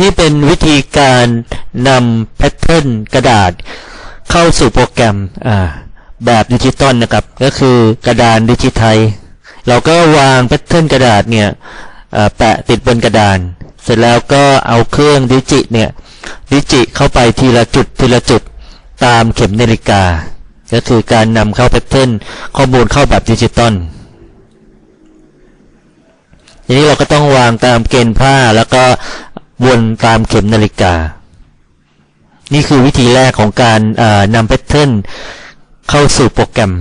นี่เป็นวิธีการนำแพทเทิร์นกระดาษ เข้าสู่โปรแกรมแบบดิจิตอลนะครับ ก็คือกระดานดิจิทัลเราก็วางแพทเทิร์นกระดาษเนี่ยแปะติดบนกระดาน เสร็จแล้วก็เอาเครื่องดิจิเนี่ยดิจิเข้าไปทีละจุดทีละจุดตามเข็มนาฬิกา ก็คือการนำเข้าแพทเทิร์นข้อมูลเข้าแบบดิจิตอลทีนี้เราก็ต้องวางตามเกณฑ์ผ้าแล้วก็ วนตามเข็มนาฬิกา นี่คือวิธีแรกของการนำแพทเทิร์นเข้าสู่โปรแกรม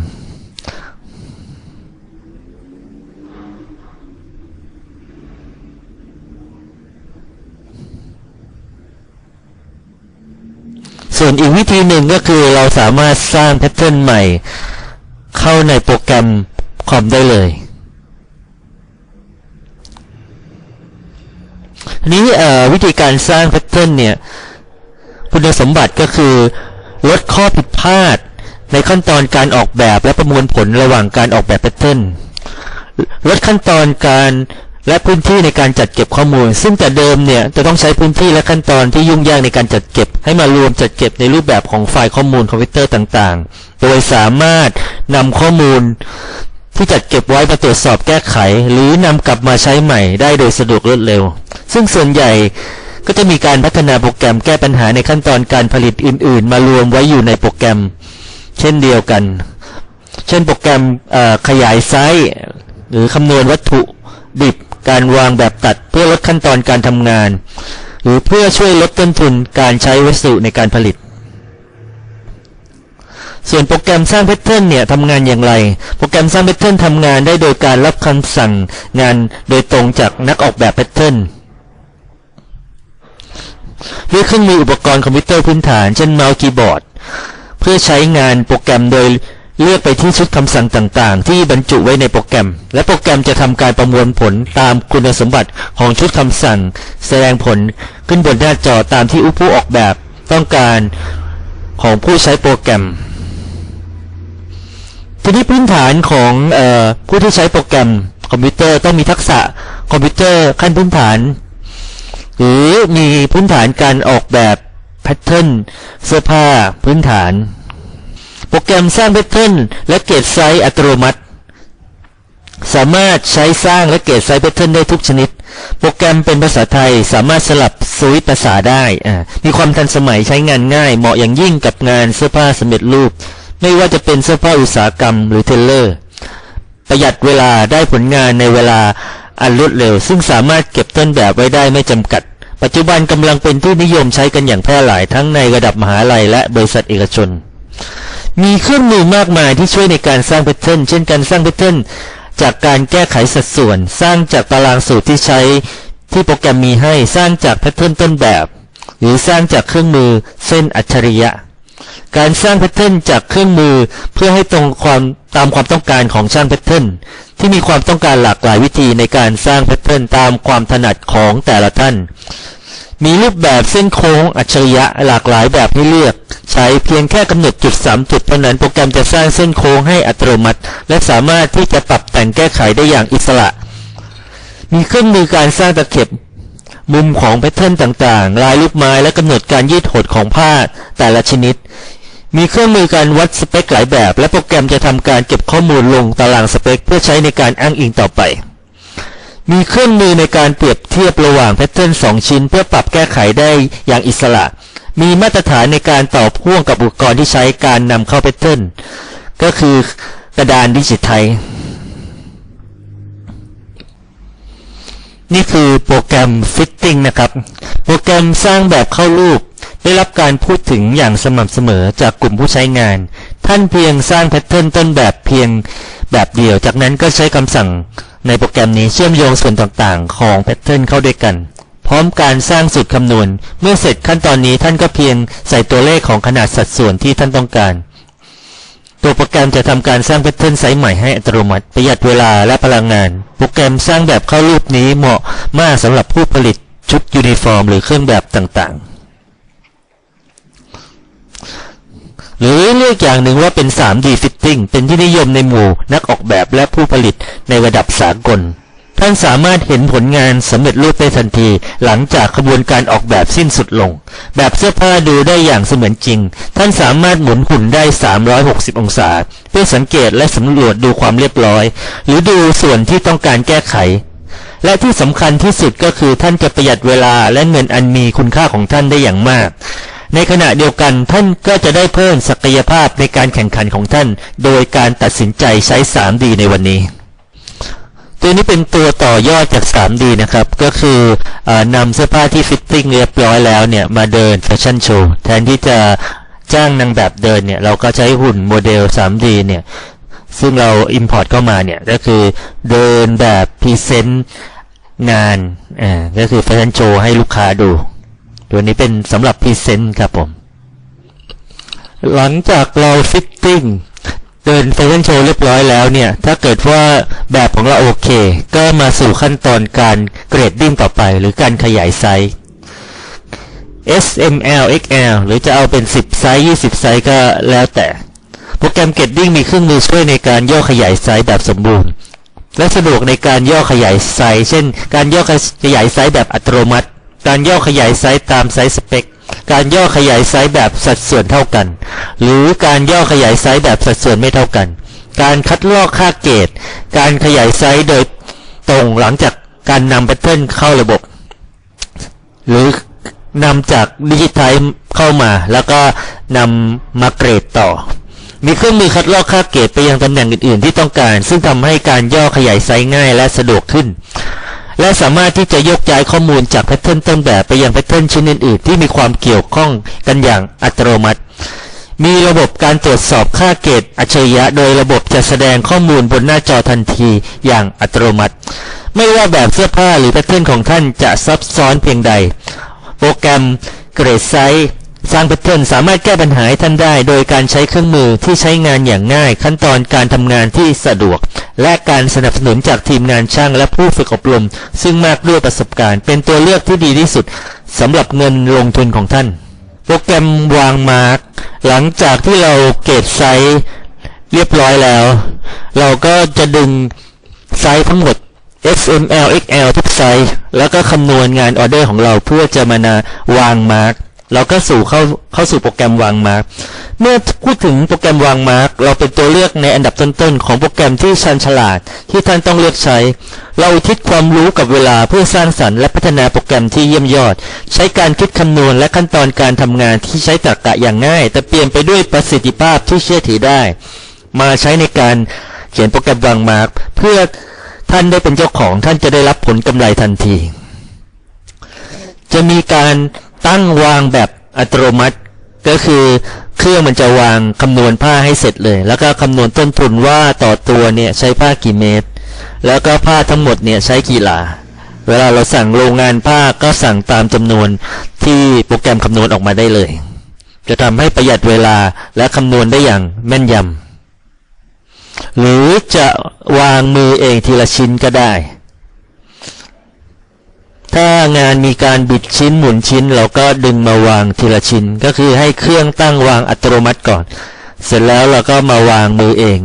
ส่วนอีกวิธีหนึ่งก็คือเราสามารถสร้างแพทเทิร์นใหม่ เข้าในโปรแกรมคอมได้เลย นี้วิธีการสร้างแพทเทิร์นเนี่ยคุณสมบัติก็คือลดข้อผิดพลาด ในขั้นตอนการออกแบบและประมวลผลระหว่างการออกแบบแพทเทิร์นลดขั้นตอนการและพื้นที่ในการจัดเก็บข้อมูล ซึ่งแต่เดิมเนี่ยจะต้องใช้พื้นที่และขั้นตอนที่ยุ่งยากในการจัดเก็บ ให้มารวมจัดเก็บในรูปแบบของไฟล์ข้อมูลคอมพิวเตอร์ต่างๆ โดยสามารถนำข้อมูลที่จัดเก็บไว้มาตรวจสอบแก้ไข หรือนำกลับมาใช้ใหม่ได้โดยสะดวกรวดเร็ว ซึ่งส่วนใหญ่ก็จะมีการพัฒนาโปรแกรมแก้ปัญหาในขั้นตอนการผลิตอื่น ๆ มารวมไว้อยู่ในโปรแกรม เช่นเดียวกัน เช่นโปรแกรมขยายไซส์หรือคำนวณวัตถุดิบการวางแบบตัดเพื่อลดขั้นตอนการทำงาน หรือเพื่อช่วยลดต้นทุนการใช้วัสดุในการผลิต ส่วนโปรแกรมสร้างแพทเทิร์นเนี่ยทำงานอย่างไร โปรแกรมสร้างแพทเทิร์นทำงานได้โดยการรับคำสั่งงานโดยตรงจากนักออกแบบแพทเทิร์น ด้วยเครื่องมืออุปกรณ์คอมพิวเตอร์พื้นฐาน เช่นเมาส์คีย์บอร์ด เพื่อใช้งานโปรแกรมโดยเลือกไปที่ชุดคำสั่งต่างๆ ที่บรรจุไว้ในโปรแกรม และโปรแกรมจะทำการประมวลผลตามคุณสมบัติของชุดคำสั่ง แสดงผลขึ้นบนหน้าจอตามที่ผู้ออกแบบต้องการของผู้ใช้โปรแกรม ทีนี้พื้นฐานของออผู้ที่ใช้โปรแกรมคอมพิวเตอร์ต้องมีทักษะคอมพิวเตอร์ขั้นพื้นฐาน หรือมีพื้นฐานการออกแบบแพทเทิร์นเสื้อผ้าพื้นฐาน โปรแกรมสร้างแพทเทิร์นและเกจไซส์อัตโนมัติ สามารถใช้สร้างและเกจไซส์แพทเทิร์นได้ทุกชนิด โปรแกรมเป็นภาษาไทยสามารถสลับสวิตภาษาได้ มีความทันสมัยใช้งานง่าย เหมาะอย่างยิ่งกับงานเสื้อผ้าสำเร็จรูป ไม่ว่าจะเป็นเสื้อผ้าอุตสาหกรรมหรือเทเลอร์ ประหยัดเวลาได้ผลงานในเวลา อันรวดเร็ว ซึ่งสามารถเก็บต้นแบบไว้ได้ไม่จำกัด ปัจจุบันกำลังเป็นที่นิยมใช้กันอย่างแพร่หลายทั้งในระดับมหาลัยและบริษัทเอกชน มีเครื่องมือมากมายที่ช่วยในการสร้างแพทเทิร์นเช่นการสร้างแพทเทิร์นจากการแก้ไขสัดส่วน สร้างจากตารางสูตรที่ใช้ที่โปรแกรมมีให้สร้างจากแพทเทิร์นต้นแบบ หรือสร้างจากเครื่องมือเส้นอัจฉริยะ การสร้างแพทเทิร์นจากเครื่องมือเพื่อให้ตรงความตามความต้องการของช่างแพทเทิร์นที่มีความต้องการหลากหลายวิธีในการสร้างแพทเทิร์นตามความถนัดของแต่ละท่าน มีรูปแบบเส้นโค้งอัจฉริยะหลากหลายแบบให้เลือก ใช้เพียงแค่กำหนดจุด 3 จุดเท่านั้นโปรแกรมจะสร้างเส้นโค้งให้อัตโนมัติ และสามารถที่จะปรับแต่งแก้ไขได้อย่างอิสระ มีเครื่องมือการสร้างตะเข็บ มุมของแพทเทิร์นต่างๆ ลายลูกไม้และกำหนดการยืดหดของผ้าแต่ละชนิด มีเครื่องมือการวัดสเปคหลายแบบ และโปรแกรมจะทำการเก็บข้อมูลลงตารางสเปค เพื่อใช้ในการอ้างอิงต่อไป มีเครื่องมือในการเปรียบเทียบระหว่างแพทเทิร์น2 ชิ้น เพื่อปรับแก้ไขได้อย่างอิสระ มีมาตรฐานในการต่อพ่วงกับอุปกรณ์ที่ใช้การนำเข้าแพทเทิร์นก็คือกระดานดิจิทัล นี่คือโปรแกรมฟิตติ้งนะครับ โปรแกรมสร้างแบบเข้ารูป ได้รับการพูดถึงอย่างสม่ำเสมอจากกลุ่มผู้ใช้งาน ท่านเพียงสร้างแพทเทิร์นต้นแบบเพียงแบบเดียว จากนั้นก็ใช้คำสั่งในโปรแกรมนี้เชื่อมโยงส่วนต่างๆ ของแพทเทิร์นเข้าด้วยกัน พร้อมการสร้างสูตรคำนวณ เมื่อเสร็จขั้นตอนนี้ท่านก็เพียงใส่ตัวเลขของขนาดสัดส่วนที่ท่านต้องการ ตัวโปรแกรมจะทำการสร้างแพทเทิร์นไซส์ใหม่ให้อัตโนมัติประหยัดเวลาและพลังงาน โปรแกรมสร้างแบบเข้ารูปนี้เหมาะมากสำหรับผู้ผลิตชุดยูนิฟอร์ม หรือเครื่องแบบต่างๆ หรือเรียกอย่างหนึ่งว่าเป็น 3D Fitting เป็นที่นิยมในหมู่นักออกแบบและผู้ผลิตในระดับสากล ท่านสามารถเห็นผลงานสำเร็จรูปได้ทันที หลังจากกระบวนการออกแบบสิ้นสุดลง แบบเสื้อผ้าดูได้อย่างเสมือนจริง ท่านสามารถหมุนหุ่นได้ 360 องศา เพื่อสังเกตและสำรวจดูความเรียบร้อย หรือดูส่วนที่ต้องการแก้ไข และที่สำคัญที่สุดก็คือท่านจะประหยัดเวลาและเงินอันมีคุณค่าของท่านได้อย่างมากในขณะเดียวกันท่านก็จะได้เพิ่มศักยภาพในการแข่งขันของท่าน โดยการตัดสินใจใช้ 3D ในวันนี้ ตัวนี้เป็นตัวต่อยอดจาก 3D นะครับ ก็คืออนำเสื้อผ้าที่ฟิตติ้งเรียบร้อยแล้วเนี่ย มาเดินแฟชั่นโชว์แทนที่จะจ้างนางแบบเดินเนี่ย เราก็ใช้หุ่นโมเดล 3D เนี่ย ซึ่งเรา Import เข้ามาเนี่ย ก็คือเดินแบบพรีเซนต์งานอ่าก็คือแฟชั่นโชว์ให้ลูกค้าดู ตัวนี้เป็นสำหรับพรีเซนต์ครับผม หลังจากเราฟิตติ้ง เดินแฟชั่นโชว์เรียบร้อยแล้วเนี่ย ถ้าเกิดว่าแบบของเราโอเค ก็มาสู่ขั้นตอนการเกรดดิ้งต่อไป หรือการขยายไซส์ S M L X L หรือจะเอาเป็น 10 ไซส์ 20 ไซส์ก็แล้วแต่ โปรแกรมเกรดดิ้งมีเครื่องมือช่วยในการย่อขยายไซส์แบบสมบูรณ์ และสะดวกในการย่อขยายไซส์ เช่น การย่อขยายไซส์แบบอัตโนมัติ การย่อขยายไซส์ตามไซส์สเปค การย่อขยายไซส์แบบสัดส่วนเท่ากัน หรือการย่อขยายไซส์แบบสัดส่วนไม่เท่ากัน การคัดลอกค่าเกตการขยายไซส์โดยตรงหลังจากการนำแพทเทิร์นเข้าระบบ หรือนำจากดิจิทัลเข้ามา แล้วก็นำมาเกรดต่อ มีเครื่องมือคัดลอกค่าเกรดไปยังตำแหน่งอื่น ๆ ที่ต้องการ ซึ่งทำให้การย่อขยายไซส์ง่ายและสะดวกขึ้น และสามารถที่จะยกย้ายข้อมูลจากแพทเทิร์นต้นแบบไปยังแพทเทิร์นชิ้นอื่นๆที่มีความเกี่ยวข้องกันอย่างอัตโนมัติ มีระบบการตรวจสอบค่าเกรดอัจฉริยะ โดยระบบจะแสดงข้อมูลบนหน้าจอทันทีอย่างอัตโนมัติ ไม่ว่าแบบเสื้อผ้าหรือแพทเทิร์นของท่านจะซับซ้อนเพียงใด โปรแกรมเกรดไซส์ สร้างแพทเทิร์นสามารถแก้ปัญหาให้ท่านได้ โดยการใช้เครื่องมือที่ใช้งานอย่างง่าย ขั้นตอนการทำงานที่สะดวก และการสนับสนุนจากทีมงานช่างและผู้ฝึกอบรม ซึ่งมากด้วยประสบการณ์ เป็นตัวเลือกที่ดีที่สุดสำหรับเงินลงทุนของท่าน โปรแกรมวางมาร์กหลังจากที่เราเกรดไซส์เรียบร้อยแล้ว เราก็จะดึงไซส์ทั้งหมด XML XL ทุกไซส์แล้วก็คำนวณงานออเดอร์ของเราเพื่อจะมานาวางมาร์ก เราก็สู่เข้าเข้าสู่โปรแกรมวางมาร์กเมื่อพูดถึงโปรแกรมวางมาร์กเราเป็นตัวเลือกในอันดับต้นๆของโปรแกรมที่ชันฉลาดที่ท่านต้องเลือกใช้ เราทิศความรู้กับเวลาเพื่อสร้างสรรค์และพัฒนาโปรแกรมที่เยี่ยมยอด ใช้การคิดคำนวณและขั้นตอนการทำงานที่ใช้ตรรกะอย่างง่าย แต่เปลี่ยนไปด้วยประสิทธิภาพที่เชื่อถือได้ มาใช้ในการเขียนโปรแกรมวางมาร์กเพื่อท่านได้เป็นเจ้าของท่านจะได้รับผลกำไรทันที จะมีการ ตั้งวางแบบอัตโนมัติ ก็คือเครื่องมันจะวางคำนวณผ้าให้เสร็จเลย แล้วก็คำนวณต้นทุนว่าต่อตัวเนี่ยใช้ผ้ากี่เมตร แล้วก็ผ้าทั้งหมดเนี่ยใช้กี่หลา เวลาเราสั่งโรงงานผ้าก็สั่งตามจำนวนที่โปรแกรมคำนวณออกมาได้เลย จะทำให้ประหยัดเวลาและคำนวณได้อย่างแม่นยำหรือจะวางมือเองทีละชิ้นก็ได้ ถ้างานมีการบิดชิ้นหมุนชิ้น เราก็ดึงมาวางทีละชิ้น ก็คือให้เครื่องตั้งวางอัตโนมัติก่อน เสร็จแล้วเราก็มาวางมือเอง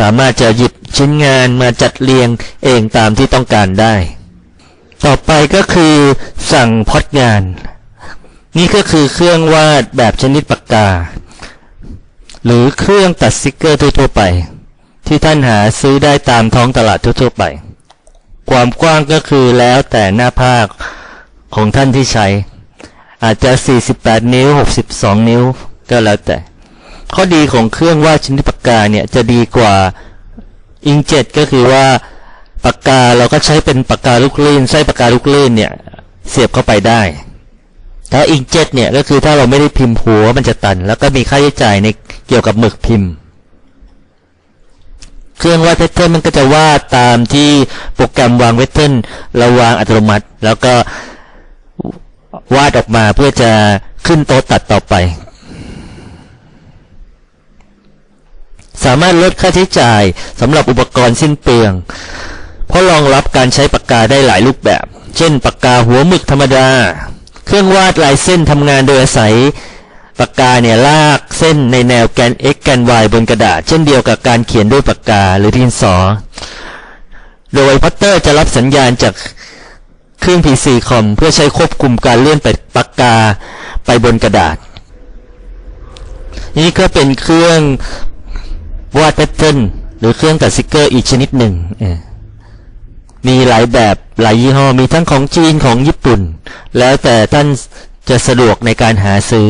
สามารถจะหยิบชิ้นงานมาจัดเรียงเองตามที่ต้องการได้ ต่อไปก็คือสั่งพอดงาน นี่ก็คือเครื่องวาดแบบชนิดปากกา หรือเครื่องตัดสติกเกอร์ทั่วๆไป ที่ท่านหาซื้อได้ตามท้องตลาดทั่วๆไป ความกว้างก็คือแล้วแต่หน้าภาคของท่านที่ใช้ อาจจะ 48 นิ้ว 62 นิ้วก็แล้วแต่ ข้อดีของเครื่องวาดชนิดปากกาเนี่ยจะดีกว่าอิงเจ็ตก็คือว่าปากกาเราก็ใช้เป็นปากกาลูกลื่นไส้ปากกาลูกลื่นเนี่ยเสียบเข้าไปได้ถ้าอิงเจ็ตเนี่ยก็คือถ้าเราไม่ได้พิมพ์หัวมันจะตัน แล้วก็มีค่าใช้จ่ายในเกี่ยวกับหมึกพิมพ์ เครื่องวาดแพทเทิร์นมันก็จะวาดตามที่โปรแกรมวางแพทเทิร์นเราวางอัตโนมัติ แล้วก็วาดออกมาเพื่อจะขึ้นโต๊ะตัดต่อไป สามารถลดค่าใช้จ่ายสำหรับอุปกรณ์สิ้นเปลือง เพราะรองรับการใช้ปากกาได้หลายรูปแบบ เช่นปากกาหัวหมึกธรรมดา เครื่องวาดลายเส้นทำงานโดยอาศัย ปากกาเนี่ยลากเส้นในแนวแกน x แกน y บนกระดาษ เช่นเดียวกับการเขียนด้วยปากกาหรือดินสอ โดยพัตเตอร์จะรับสัญญาณจากเครื่อง PC คอมเพื่อใช้ควบคุมการเลื่อนไปปากกาไปบนกระดาษ นี่ก็เป็นเครื่องวาดแพทเทิร์นหรือเครื่องตัดสติกเกอร์อีกชนิดหนึ่ง มีหลายแบบหลายยี่ห้อมีทั้งของจีนของญี่ปุ่น แล้วแต่ท่านจะสะดวกในการหาซื้อ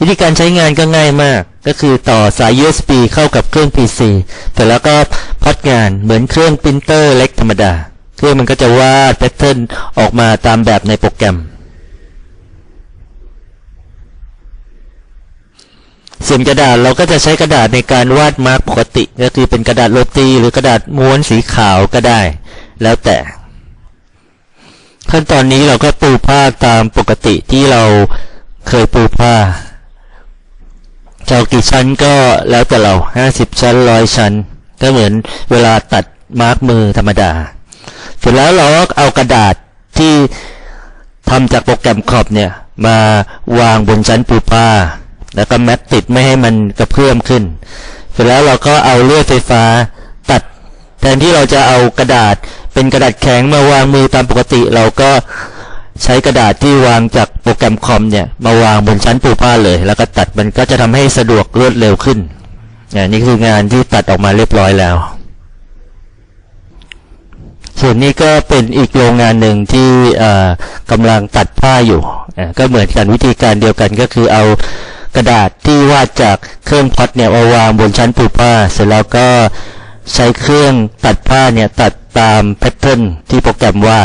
วิธีการใช้งานก็ง่ายมาก ก็คือต่อสาย USB เข้ากับเครื่อง PC แต่แล้วก็พัดงานเหมือนเครื่องปรินเตอร์เล็กธรรมดา เครื่องมันก็จะวาดแพทเทิร์นออกมาตามแบบในโปรแกรม ส่วนกระดาษเราก็จะใช้กระดาษในการวาดมาร์กปกติ ก็คือเป็นกระดาษโรตีหรือกระดาษม้วนสีขาวก็ได้ แล้วแต่ ขั้นตอนนี้เราก็ปูผ้าตามปกติที่เราเคยปูผ้า จะเอากี่ชั้นก็แล้วแต่เราห้าสิบชั้นร้อยชั้น ก็เหมือนเวลาตัดมาร์กมือธรรมดา เสร็จแล้วเราก็เอากระดาษที่ทำจากโปรแกรมขอบเนี่ย มาวางบนชั้นปูผ้าแล้วก็แมทติดไม่ให้มันกระเพื่อมขึ้น เสร็จแล้วเราก็เอาเลื่อยไฟฟ้าตัด แทนที่เราจะเอากระดาษเป็นกระดาษแข็งมาวางมือตามปกติ เราก็ ใช้กระดาษที่วางจากโปรแกรมคอมเนี่ย มาวางบนชั้นปูผ้าเลย แล้วก็ตัดมันก็จะทำให้สะดวกรวดเร็วขึ้นเนี่ยนี่คืองานที่ตัดออกมาเรียบร้อยแล้ว ส่วนนี้ก็เป็นอีกโรงงานหนึ่งที่เอ่อกำลังตัดผ้าอยู่อ่าก็เหมือนกันวิธีการเดียวกันก็คือเอากระดาษที่วาดจากเครื่องพัดเนี่ยมาวางบนชั้นปูผ้า เสร็จแล้วก็ใช้เครื่องตัดผ้าเนี่ยตัดตามแพทเทิร์นที่โปรแกรมวาด